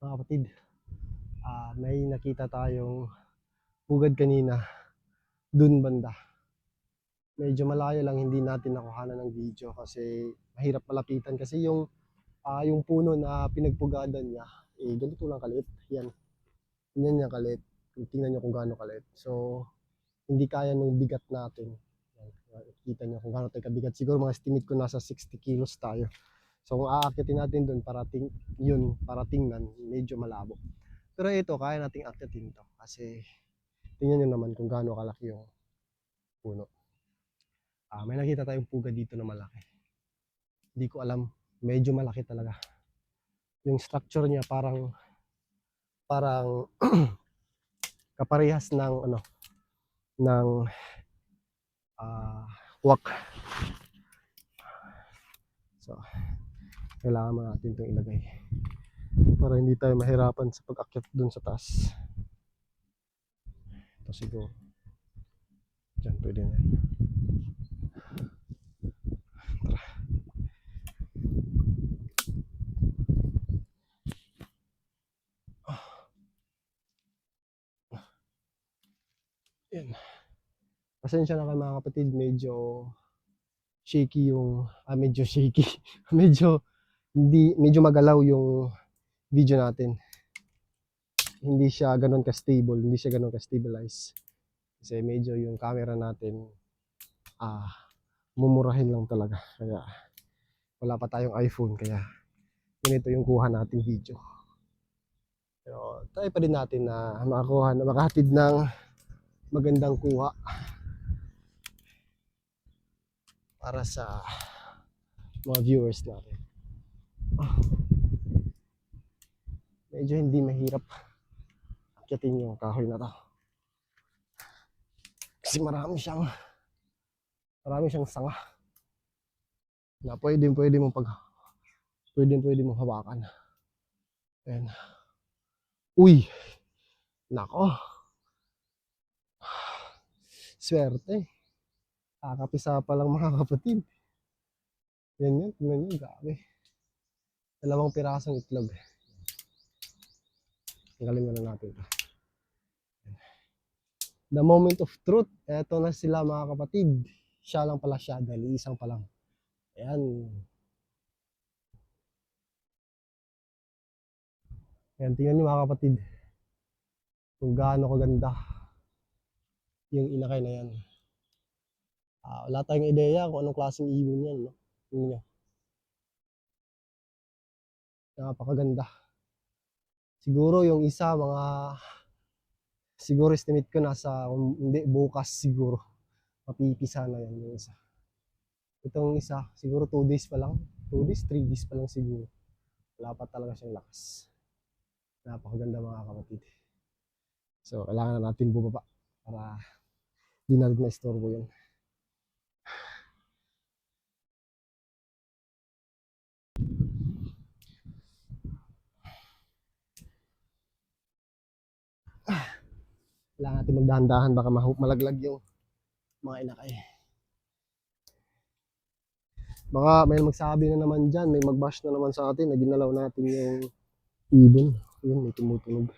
mga kapatid, ah, may nakita tayong pugad kanina dun banda. Medyo malayo lang hindi natin nakuhanan ng video kasi mahirap malapitan kasi yung ah, yung puno na pinagpugadan niya eh ganito lang kaliit. Yan. Yan yung kaliit. Tingnan niyo kung gaano kaliit. So hindi kaya nung bigat natin. Yan. Kita niyo kung gaano tayo kabigat. Siguro mga estimate ko nasa 60 kilos tayo. So kung aakyatin natin doon para ting yun para tingnan medyo malabo. Pero ito kaya nating akyatin to kasi tingnan niyo naman kung gaano kalaki yung puno. Ah, may nakita tayong puga dito na malaki. Hindi ko alam, medyo malaki talaga. Yung structure niya parang parang kaparehas ng ano ng ah wak. So, kailangan mo natin itong ilagay para hindi tayo mahirapan sa pag-akyat dun sa taas. Ito siguro. Diyan, pwede na. Tara. Yan. Pasensya na kayo mga kapatid, medyo shaky yung, ah, medyo shaky. medyo, hindi, medyo magalaw yung video natin. Hindi siya ganun ka-stable, hindi siya ganun ka-stabilize. Kasi medyo yung camera natin, ah, mumurahin lang talaga. Kaya, wala pa tayong iPhone, kaya ganito yung kuha natin video. Pero, try pa din natin na makakuha, na makahatid ng magandang kuha para sa mga viewers natin. Medyo hindi mahirap akyatin yung kahoy na to. Kasi marami siyang marami siyang sanga na pwede pwede mong pag pwede pwede mong hawakan. Ayan. Uy! Nako! Swerte. Kakapisa pa lang mga kapatid. Yan yan, tingnan nyo, grabe. Dalawang pirasong itlog. Tanggalin mo na natin ito. The moment of truth. Eto na sila mga kapatid. Siya lang pala siya dahil isang pa lang. Ayan. Ayan, tingnan nyo mga kapatid. Kung gaano kaganda yung inakay na yan. Ah, wala tayong ideya kung anong klaseng ibon yan, no? Tingnan nyo. Napakaganda. Siguro yung isa mga siguro estimate ko nasa hindi bukas siguro mapipisa na yan yung isa. Itong isa siguro 2 days pa lang, 2 days, 3 days pa lang siguro. Wala pa talaga siyang lakas. Napakaganda mga kapatid. So kailangan na natin bumaba para di natin na-istorbo yun. Kailangan natin magdahan-dahan baka malaglag yung mga inakay. Baka may magsabi na naman dyan, may magbash na naman sa atin na ginalaw natin yung ibon. Yun, may tumutunog.